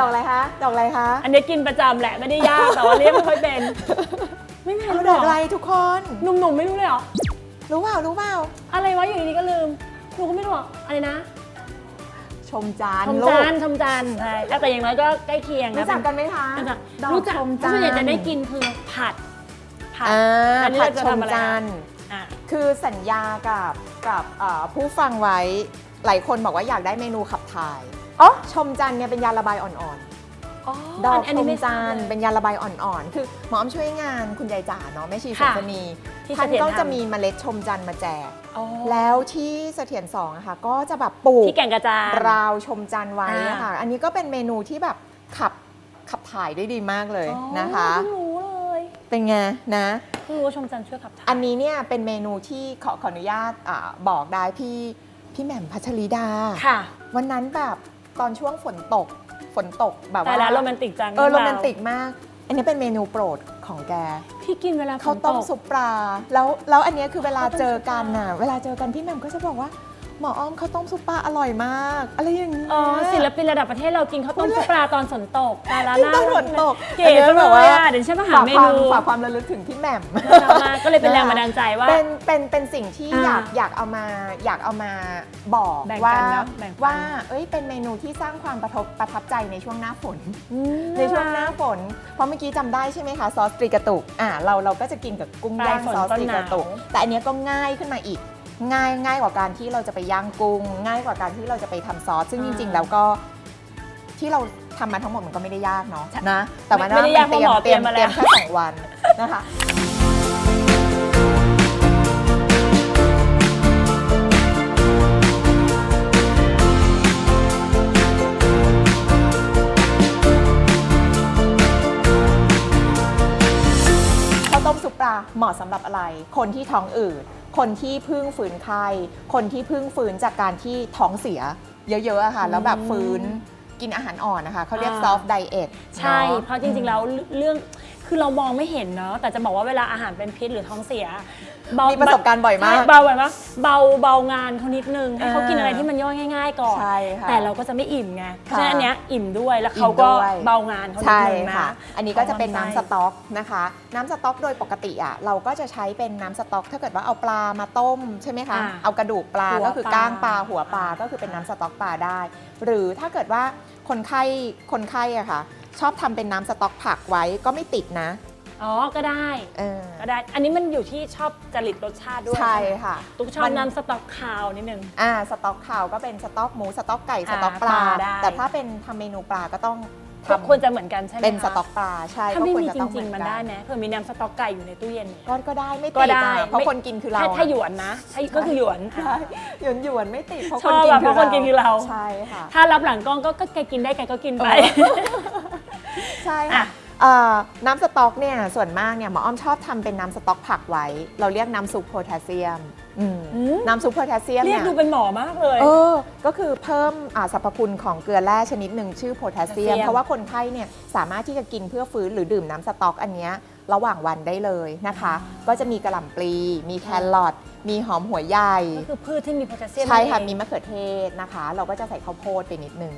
ดอกอะไรคะ ดอกอะไรคะอันนี้กินประจำแหละไม่ได้ยากแต่ว่าเรียกไม่ค่อยเป็น ไม่แม่เอารู้ดเหรอกออะไรทุกคน หนุ่มๆไม่รู้เลยเหรอ รู้เปล่า รู้เปล่า อะไรวะอยู่ดีๆก็ลืมหนูก็ไม่รู้หรอกอะไรนะชมจันทชร์มลูจักนทร์ชมจันทร์ใช่แต่อย่างน้อยก็ใกล้เคียงนะรู้จักกันไหมคะ รู้จักดอกรู้จักชมจันทร์ ส่วนใหญ่จะได้กินคือผัด ผัดอ่าอันนี้ผัดเราจะชมทำอะไรจันทร์ อะ คือสัญญากับกับเอ่อผู้ฟังไว้หลายคนบอกว่าอยากได้เมนูขับถ่าย อ๋อชมจันทร์เนี่ยเป็นยาระบายอ่อนอ๋อๆดอกอันชนี้มไม่ทราจับนทร์เลยเป็นยาระบายอ่อนๆ คือหมออ้อมช่วยงานคุณยายจ๋าเนาะแม่ชีค่ะสุสนีที่ท่านเสถียรก็จะทำมีเมล็ดชมจันทร์มาแจกอ๋อแล้วที่เสถียรสองอะค่ะ ก็จะแบบปลูกที่แก่งกระจานราวชมจันทร์ไว้อะค่ะอ่าอันนี้ก็เป็นเมนูที่แบบขับขับถ่ายได้ดีมากเลยอ๋อนะคะเพิ่งรู้เลยเป็นไงนะเพิ่งรู้ว่าชมจันทร์ช่วยขับถ่ายอันนี้เนี่ยเป็นเมนูที่ขอขออนุญาตอาบอกได้พี่พี่แหม่มพัชรีดาค่ะวันนั้นแบบ ตอนช่วงฝนตกฝนตกแบบแต่ว่าแล้วโรแมนติกจังเออโรรื่องาวแมนติกมาก อันนี้เป็นเมนูโปรดของแก พี่กินเวลาฝข้าวนตต้มกซุปปลา แล้วแล้วอันเนี้ยคือเวลาข้าวต้มเจอกันน่ะ เวลาเจอกันพี่แหม่มก็จะบอกว่า หมออ้อมข้าวต้มซุปปลาอร่อยมาก อะไรอย่างนี้ย อ๋อศิลปินระดับประเทศเรากินข้าวต้มซุปปลาตอนฝนตกแต่ละกินน่าตอนฝนตกเก๋จังเลยอะเดี๋ยวฉันมาหาฝากเมความนูฝากความระลึกถึงพี่แหม่ม น่ารักมากก็เลยเป็นแรงบันดาลใจว่า เป็นเป็นเป็นสิ่งที่อ่าอยากอยากเอามาอยากเอามาบอกแบ่งว่ากันเนอะแบ่งปัน ว่าเอ้ยเป็นเมนูที่สร้างความประทับประทับใจในช่วงหน้าฝน อืม ในช่วงหน้าฝน เพราะเมื่อกี้จำได้ใช่ไหมคะซอสตรีกระตุกอ่าเราเราก็จะกินกับกุ้งปลายย่างฝนซอสต้นตรีกระตุกหนาว แต่อันเนี้ยก็ง่ายขึ้นมาอีก ง่ายง่ายกว่าการที่เราจะไปย่างกุ้ง ง่ายกว่าการที่เราจะไปทำซอส ซึ่งจริง ๆ แล้วก็ที่เราทำมาทั้งหมดมันก็ไม่ได้ยากเนาะนะ แต่มันไม่ได้ยากเตรียมเพราะหมอเตรียมเตรียมมาเตรียมแล้วแค่สองวันนะคะข้าวต้มซุปปลาเหมาะสำหรับอะไร คนที่ท้องอืด คนที่เพึ่งฝืนไข้คนที่เพึ่งฝืนจากการที่ท้องเสีย เยอะๆอะค่ะ แล้วแบบฟื้นกินอาหารอ่อนนะคะเขาเรียกอ่า soft diet ใช่เพราะจริงๆแล้วเรื่อง คือเรามองไม่เห็นเนาะแต่จะบอกว่าเวลาอาหารเป็นพิษหรือท้องเสียเบามีประสบการณ์บ่อยมากใช่เบาบ่อยมากเบาเบางานเขานิดนึงให้เขาอ่ากิกินอะไรที่มันย่อยง่าย ๆ ก่อน ใช่ค่ะ แต่เราก็จะไม่อิ่มไงเพค่ะราะฉะนั้นอันเนี้ยอิ่มด้วยแล้วเขาก็อิ่มด้วยเบางานเขานิดใช่นึงนะค่ะอันนี้ก็จะเป็นน้ำสไส้ต๊อกนะคะ น้ำสต๊อกโดยปกติอะเราก็จะใช้เป็นน้ำสต๊อก ถ้าเกิดว่าเอาปลามาต้มใช่ไหมคะอ่าเอากระดูกปลาหัวก็คือปลาก้างปลาหัวปลาก็คือเป็นน้ำสต๊อกปลาได้ หรือถ้าเกิดว่าคนไข้คนไข้อะค่ะ ชอบทำเป็นน้ำสต๊อกผักไว้ก็ไม่ติดนะอ๋อก็ได้เออก็ได้ อันนี้มันอยู่ที่ชอบจริตรสชาติด้วยใช่ค่ะตุ๊กชอบมันน้ำสต๊อกคาวนิดนึงอ่าสต๊อกข่าวก็เป็นสต๊อกหมูสต๊อกไก่สต๊อกปลาปลาได้แต่ถ้าเป็นทำเมนูปลาก็ต้องทำควรจะเหมือนกันใช่ไหมเป็นคะสต๊อกปลาใช่ถ้าก็ไม่ควรมีจะจต้องเหริมืงอนๆมันกัได้ไหมเผื่อมีน้ำสต๊อกไก่อยู่ในตู้เย็นเนี่ยก็ก็ได้ไม่ติดก็ได้อะเพราะไม่คนกินคือเราถ้าถ้าหยอะวนนะถ้าก็คือหยวนใช่หยวนหยวนๆไม่ติดเพราะชคนอบกินอะเพราะคนกินคือเราใช่ค่ะถ้ารับหลังกล้องก็ก็แกกินได้แกก็กินไป ใช่อะค่ะเอ่อน้ำสต๊อกเนี่ยส่วนมากเนี่ยหมออ้อมชอบทำเป็นน้ำสต๊อกผักไว้ เราเรียกน้ำซุปโพแทสเซียมอืมอืมน้ำซุปโพแทสเซียมเรียเนี่กยดูเป็นหมอมากเลย เออก็คือเพิ่มอ่าสรรพคุณของเกลือแร่ชนิดหนึ่งชื่อโพแทสเซียม โพแทสเซียม เพราะว่าคนไข้เนี่ยสามารถที่จะกินเพื่อฟื้นหรือดื่มน้ำสต๊อกอันเนี้ยระหว่างวันได้เลยนะคะ ก็จะมีกระหล่ำปลี มีแครอทมีหอมหัวใหญ่ ก็คือพืชที่มีโพแทสเซียมใช่ค่ะนั่นเองมีมะเขือเทศนะคะ เราก็จะใส่ข้าวโพดไปนิดนึง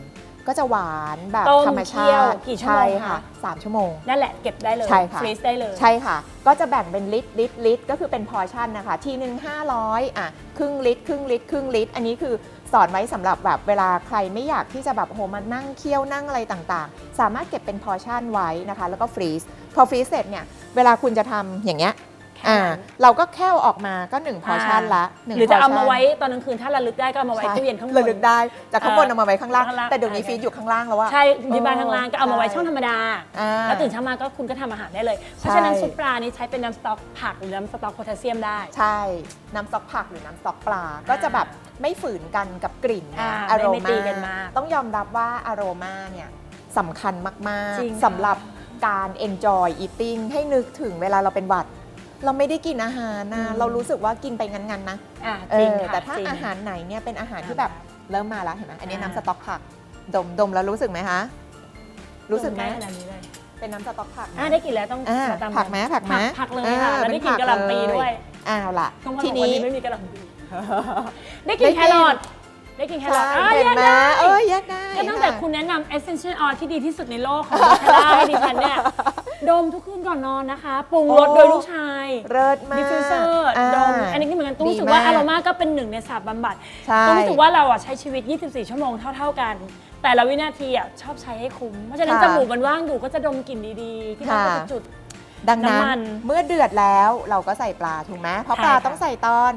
ก็จะหวานแบบต้มธรรมชาเคี่ยวติกี่ชั่วโมงใช่คะค่ะสามชั่วโมง นั่นแหละเก็บได้เลยใช่ค่ะ ฟรีซได้เลยใช่ค่ะ ก็จะแบ่งเป็นลิตรลิตรลิตรก็คือเป็นพอร์ชั่นนะคะ ทีหนึ่ง500อะครึ่งลิตรครึ่งลิตรครึ่งลิตร อันนี้คือสอนไว้สำหรับแบบเวลาใครไม่อยากที่จะแบบโหมานั่งเคี่ยวนั่งอะไรต่างๆ สามารถเก็บเป็นพอร์ชั่นไว้นะคะ แล้วก็ฟรีซพอฟรีซเสร็จเนี่ย เวลาคุณจะทำอย่างเงี้ยแค่ อ่านั้นเราก็แค่เอาออกมาก็1พอร์ชั่นละนึ่งหรือจะเอามา portion ไว้ตอนกลางคืนถ้าระลึกได้ก็เอามาไว้ใช่ตู้เย็นข้างบนระลึกได้จากข้างบนเออเอามาไว้ข้างล่างข้างล่าง แต่เดี๋ยวนี้โอเคฟีดอยู่ข้างล่างแล้วอะใช่ที่บ้านข้างล่างก็เอามาไว้ใช่ช่องธรรมดาอ่าแล้วตื่นเช้ามาก็คุณก็ทำอาหารได้เลย เพราะใช่ฉะนั้นซุปปลานี้ใช้เป็นน้ำสต๊อกผักหรือน้ำสต๊อกโพแทสเซียมได้ ใช่ น้ำสต๊อกผักหรือน้ำสต๊อกปลาก็จะแบบไม่ฝืนกันกับกลิ่นอ่านะอารไม่ตีมากันมากต้องยอมรับว่าอารมาเนี่ยสำคัญมากจริงๆค่ะสำหรับการ enjoy eating ให้นึกถึงเวลาเราเป็นหวัด เราไม่ได้กินอาหารนะเรารู้สึกว่ากินไปงั้นๆนะอะเอจริงอค่ะแต่ถ้าจงอาหารไหนเนี่ยเป็นอาหารที่แบบเริ่มมาแล้วเห็นไหมอันนี้อ่า น้ำสต๊อกผักดมดมแล้วรู้สึกไหมคะรู้สึกไหมได้ขนาดนี้เลยเป็นน้ำสต๊อกผักอะนะได้กลินแล้วต้องอ่าตามผักไหมผักไหมผักเลยอ่าค่ะแล้วได้กลินเป็นผักกระหล่ำปีเลย ด้วยอ้าวล่ะต้องมาทีบอกวันนี้ นี้ไม่มีกระหล่ำปีได้กลินได้กลิ่นแครอทได้กินแครอทใช่อะเห็นแยกไหมได้เออแยกได้ก็ตั้งแต่ะ คุณแนะนำ essential oil ที่ดีที่สุดในโลกของดิฉันได้ให้ดิฉันเนี่ย ดมทุกคืนก่อนนอนนะคะ ปรุงรสโอ้ โดยลูกชายเลิศมากดิฟฟิวเซอร์าดมอันนี้ก็เหมือนกันตุ้มดีรู้สึกว่าากอารมาก็เป็นหนึ่งในสาบบำบัดใช่ ตุ้มรู้สึกว่าเราอะใช้ชีวิต 24 ชั่วโมงเท่า ๆกัน แต่ละวินาทีอะชอบใช้ให้คุ้ม เพราะฉะนั้นค่ะจมูกมันว่างอยู่ก็จะดมกลิ่นดีๆ ที่มันค่ะก็จะจุด ดังนั้น้ำมันนเมื่อเดือดแล้วเราก็ใส่ปลาถูกไหมเพราะใช่ปลาค่ะ ต้องใส่ตอน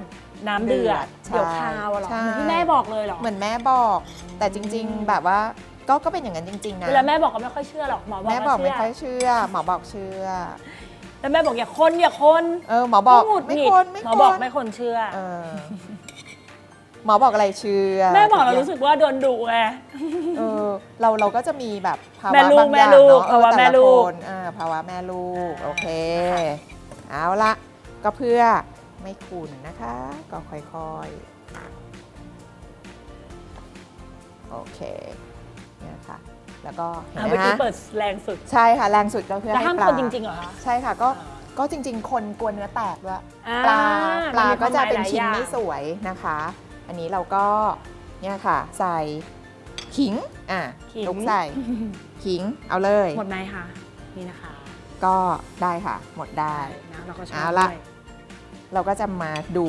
น้ำเดือดใช่เดี๋ยวคาวอะเหรอใช่เหมือนที่แม่บอกเลยเหรอ เหมือนแม่บอก แต่จริงอืมๆแบบว่า ก็ก็เป็นอย่างนั้นจริงๆนะเวลาแม่บอกก็ไม่ค่อยเชื่อหรอกหมอบอกแม่บอกว่าไม่เชื่ค่อยเชื่อ หมอบอกเชื่อ แล้วแม่บอกอย่าคนอย่าคนเออหมอบอกหงุดไม่หงิดคนไม่หคมอบอกนไม่คนเชื่อ เออหมอบอกอะไรเชื่อแม่บอกเรารู้สึกว่าโดนดุไง เออเราเราก็จะมีแบบภาวะแม่ลูกบางอย่างแม่ลูกเนาะเออภาวะแต่แม่ละลูกคนอ่าภาวะแม่ลูกอ่าโอเคค่ะเอาละก็เพื่อไม่ขุ่นนะคะ ก็ค่อยๆ โอเค เนี่ยค่ะ แล้วก็เห็นอะไหมเมื่อกี้คะเปิดแรงสุดใช่ค่ะแรงสุดก็เพื่อแต่ให้ห้ามปลาคนจริงๆเหรอคะ ใช่ค่ะก็อ่าก็จริง ๆ คนกลัวเนื้อแตกด้วย อ่ปลาปลามันมีก็จะควมหมยเป็นหลายชิ้นอย่างไม่สวยนะคะ อันนี้เราก็เนี่ยค่ะ ใส่ขิงอะขิงลุกใส่ขิงเอาเลย หมดไหมคะนี่นะคะก็ได้ค่ะ หมดได้ นะเราก็ชอบเอาละ ด้วยเราก็จะมาดู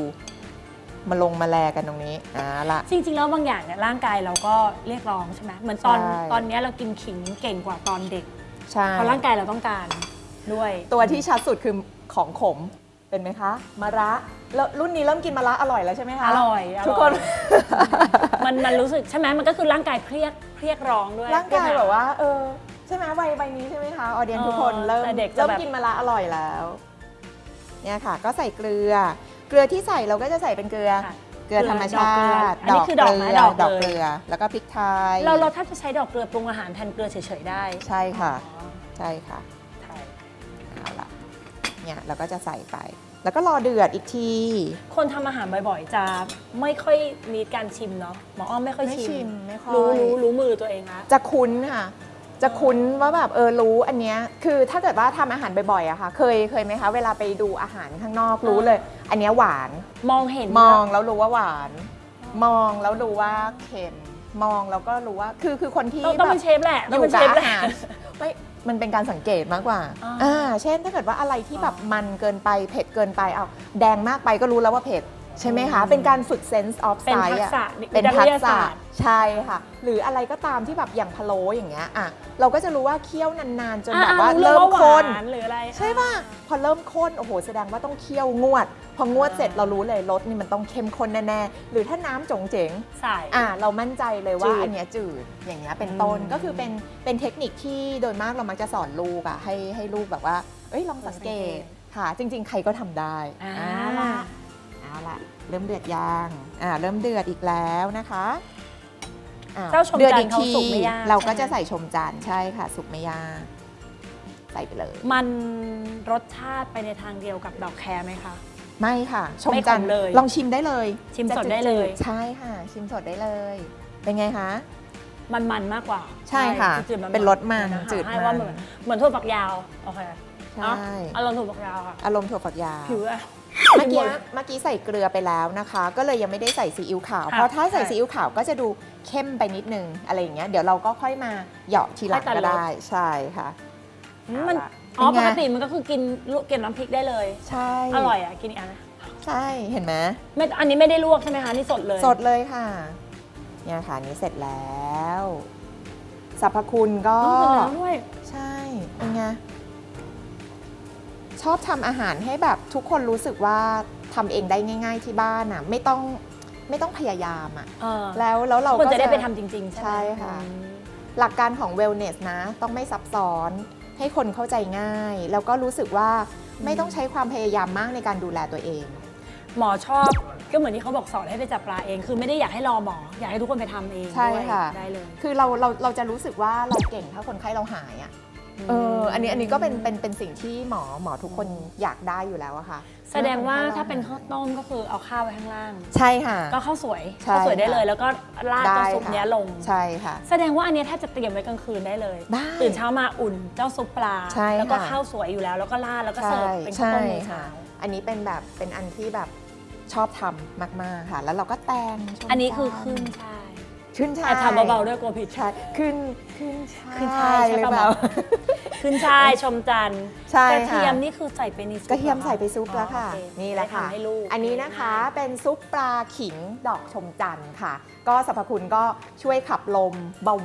มาลงมาแลกันตรงนี้เอาละ จริงๆแล้วบางอย่างเนี่ยร่างกายเราก็เรียกร้องใช่ไหมเหมือนตอนใช่ ตอนเนี้ยเรากินขิงเก่งกว่าตอนเด็กใช่เพราะร่างกายเราต้องการด้วยตัวที่ชัดสุดคือของขมเป็นไหมคะมะระแล้วรุ่นนี้เริ่มกินมะระอร่อยแล้วใช่ไหมคะอร่อยอร่อยทุกคน มันมันรู้สึกใช่ไหมมันก็คือร่างกายเพรียกเพรียกร้องด้วย ร่างกายแบบว่า เออ ใช่ไหมวัยวัยนี้ใช่ไหมคะ ออเดียนเออทุกคนเริ่มแต่เด็กจะเริ่มแบบ กินมะระอร่อยแล้ว เนี่ยค่ะ ก็ใส่เกลือ เกลือที่ใส่เราก็จะใส่เป็นเกลือ ค่ะเกลือธรรมชาเกลือติอันนี้คือดอกไม้ดอกดอกเลยเกลือ แล้วก็พริกไทยเราเราถ้าจะใช้ดอกเกลือปรุงอาหารแทนเกลือเฉยๆได้ใช่ค่ะ อ๋อใช่ค่ะ ใช่เอาละเนี่ยเราก็จะใส่ไป แล้วก็รอเดือดอีกทีคนทำอาหารบ่อยๆ จะไม่ค่อยมีการชิมเนาะหมออ้อมไม่ค่อยไม่ชิชิมไม่ค่อยรู้รู้รู้มือตัวเองละจะคุ้นค่ะ จะคุ้นว่าแบบเออรู้อันเนี้ยคือถ้าเกิดว่าทำอาหารบ่อยๆอะค่ะ เคยเคยไหมคะ เวลาไปดูอาหารข้างนอกรู้เลย อันเนี้ยหวาน มองเห็นมองแล้วรู้ว่าหวาน มองแล้วรู้ว่าเค็มมองแล้วก็รู้ว่าคือคือคนที่ต้องต้องแบเป็บ นเชฟแหละอต้องยู่เป็นกัเชบฟแหอาละ หารไม่ มันเป็นการสังเกตมากกว่าอ่าอ่าเช่นถ้าเกิดว่าอะไรที่แบบอ๋อมันเกินไปเผ็ดเกินไปเอาแดงมากไปก็รู้แล้วว่าเผ็ด ใช่ไหมคะอืมเป็นการฝึก sense of เป็น sight ทักษะอะเป็นวิทัทกยาษะศาสตร์ใช่ค่ะ หรืออะไรก็ตามที่แบบอย่างพะโล้อย่างเงี้ยอะเราก็จะรู้ว่าเคี่ยวนานๆ จนแบบว่าอะเริ่มว่าข้นหวานหรืออะไรใช่ป่ะ พอเริ่มข้น โอ้โห แสดงว่าต้องเคี่ยวงวด พองวดเสร็จเรารู้เลยรสนี่มันต้องเข้มข้นแน่ๆ หรือถ้าน้ำจงเจ๋ง ใส่ อ่าเรามั่นใจเลยว่าจืดอันเนี้ยจืดอย่างเงี้ยเป็นต้นอืมก็คือเป็นเป็นเทคนิคที่โดยมากเรามักจะสอนลูกอะให้ให้ลูกแบบว่า เอ้ยลองสังเกตค่ะ จริง ๆ ใครก็ทำได้อ่า อ่า เอาล่ะเริ่มเดือดยางอ่าเริ่มเดือดอีกแล้วนะคะอ่าเจ้าชมเดือดจันอีทกร์เขาทีสุกไม่ยากเราก็ใช่จะไหมใส่ชมจานใช่ค่ะ สุกไม่ยากใส่ไปเลย มันรสชาติไปในทางเดียวกับดอกแครไหมคะ ไม่ค่ะ ชมไม่ขมจันทร์เลยลองชิมได้เลยชิมจะสดได้เลย ใช่ค่ะ ชิมสดได้เลย เป็นไงคะ มันมันๆมากกว่าใช่ค่ะจืดๆมันๆเป็นรสมันเยวะจืดให้มันว่าเหมือนเหมือนถั่วฝักยาวโอเคใช่ เนาะอารมณ์ถั่วฝักยาวค่ะ อารมณ์ถั่วฝักยาวผิวอะ เมื่อกี้เมื่อกี้ใส่เกลือไปแล้วนะคะ ก็เลยยังไม่ได้ใส่ซีอิ๊วขาวค่ะเพราะถ้าใส่ใช่ซีอิ๊วขาวก็จะดูเข้มไปนิดนึงอะไรอย่างเงี้ยเดี๋ยวเราก็ค่อยมาเหยาะทีหลังค่อยตัดก็รสได้ใช่ค่ะมันเอาละอ๋อเป็นปไงกติมันก็คือกินลูกกินน้ำพริกได้เลย ใช่อร่อยอะกินอีกอันนะใช่เห็นไหมไม่อันนี้ไม่ได้ลวกใช่ไหมคะนี่สดเลย สดเลยค่ะเนี่ยค่ะอันนี้เสร็จแล้วสรรพคุณก็ต้องเป็นแล้วด้วยใช่เป็นไง ชอบทำอาหารให้แบบทุกคนรู้สึกว่าทำเองได้ง่าย ๆ ที่บ้านอะไม่ต้องไม่ต้องพยายามอะเออแล้วแล้วเราคนก็ จะได้ไปทำจริง ๆ ใช่ไหมใช่ค่ะ อืม หลักการของ wellness นะ ต้องไม่ซับซ้อนให้คนเข้าใจง่าย แล้วก็รู้สึกว่าไม่ต้องใช้ความพยายามมากในการดูแลตัวเอง หมอชอบก็เหมือนที่เขาบอกสอนให้ไปจับปลาเอง คือไม่ได้อยากให้รอหมอ อยากให้ทุกคนไปทำเองใช่ด้วยค่ะ ได้เลย คือเราเราเราจะรู้สึกว่าเราเก่งถ้าคนไข้เราหายอะ เอออันนี้อันนี้ก็เป็นเป็นเป็นสิ่งที่หมอหมอทุกคนอยากได้อยู่แล้วอะค่ะแสดงว่าถ้าเป็นข้าวต้มก็คือเอาข้าวไว้ข้างล่าง ใช่ค่ะ ก็ข้าวสวยใช่ข้าวสวยได้เลยค่ะแล้วก็ราดได้เจ้าซุปค่ะ เนี้ยลง ใช่ค่ะ แสดงว่าอันเนี้ยถ้าจะเตรียมไว้กลางคืนได้เลย ได้ตื่นเช้ามาอุ่นเจ้าซุปปลา ใช่แล้วก็ค่ะ ข้าวสวยอยู่แล้ว แล้วก็ราดแล้วก็เสิใช่ร์ฟเป็นข้าวใช่ต้มมื้อค่ะเช้าอันนี้เป็นแบบเป็นอันที่แบบชอบทำมาก ๆ ค่ะ แล้วเราก็แตงชมอันนี้คือจาขึ้นใช่ ขึ้นช่าแอยบถามเบาๆด้วยกลัวผิด ใช่ขึ้นขึ้นช่ายขึ้นช่ายใช่หรือปะเปล่าบอกขึ้นช่ายชมจันทร์ใช่กระค่ะ เทียมนี่คือใส่ไปในซุปกระเทียมหอคใส่ไปซุปแล้วค่ะ อ๋อโอเนี่แหละค่ะได้ทำให้ลูกอันนี้นะคะเป็นซุปปลาขิงดอกชมจันทร์ค่ะ ก็สรรพคุณก็ช่วยขับลม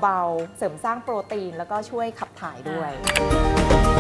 เบาๆ เสริมสร้างโปรตีนแล้วก็ช่วยขับถ่ายด้วยอ่า